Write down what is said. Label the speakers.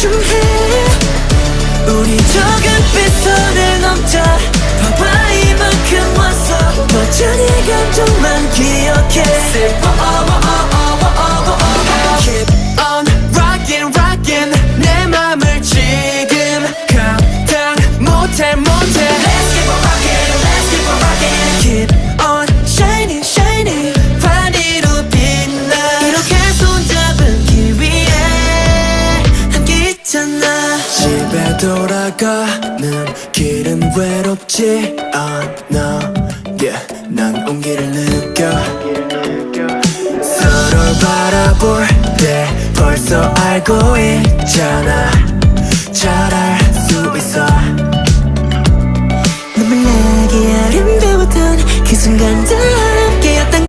Speaker 1: 춤해. 우리 적은빛 선을 넘자. 봐봐 이만큼 왔어 멋진 이 감정만 기억해.
Speaker 2: Keep on rockin' rockin' 내 맘을 지금 감당 못해 못해. 걸어가는 길은 외롭지 않아. Yeah, 난 온기를 느껴. 서로 바라볼 때 벌써
Speaker 1: 알고
Speaker 2: 있잖아. 잘 알 수 있어.
Speaker 1: 눈물 나게 아름다웠던 그 순간들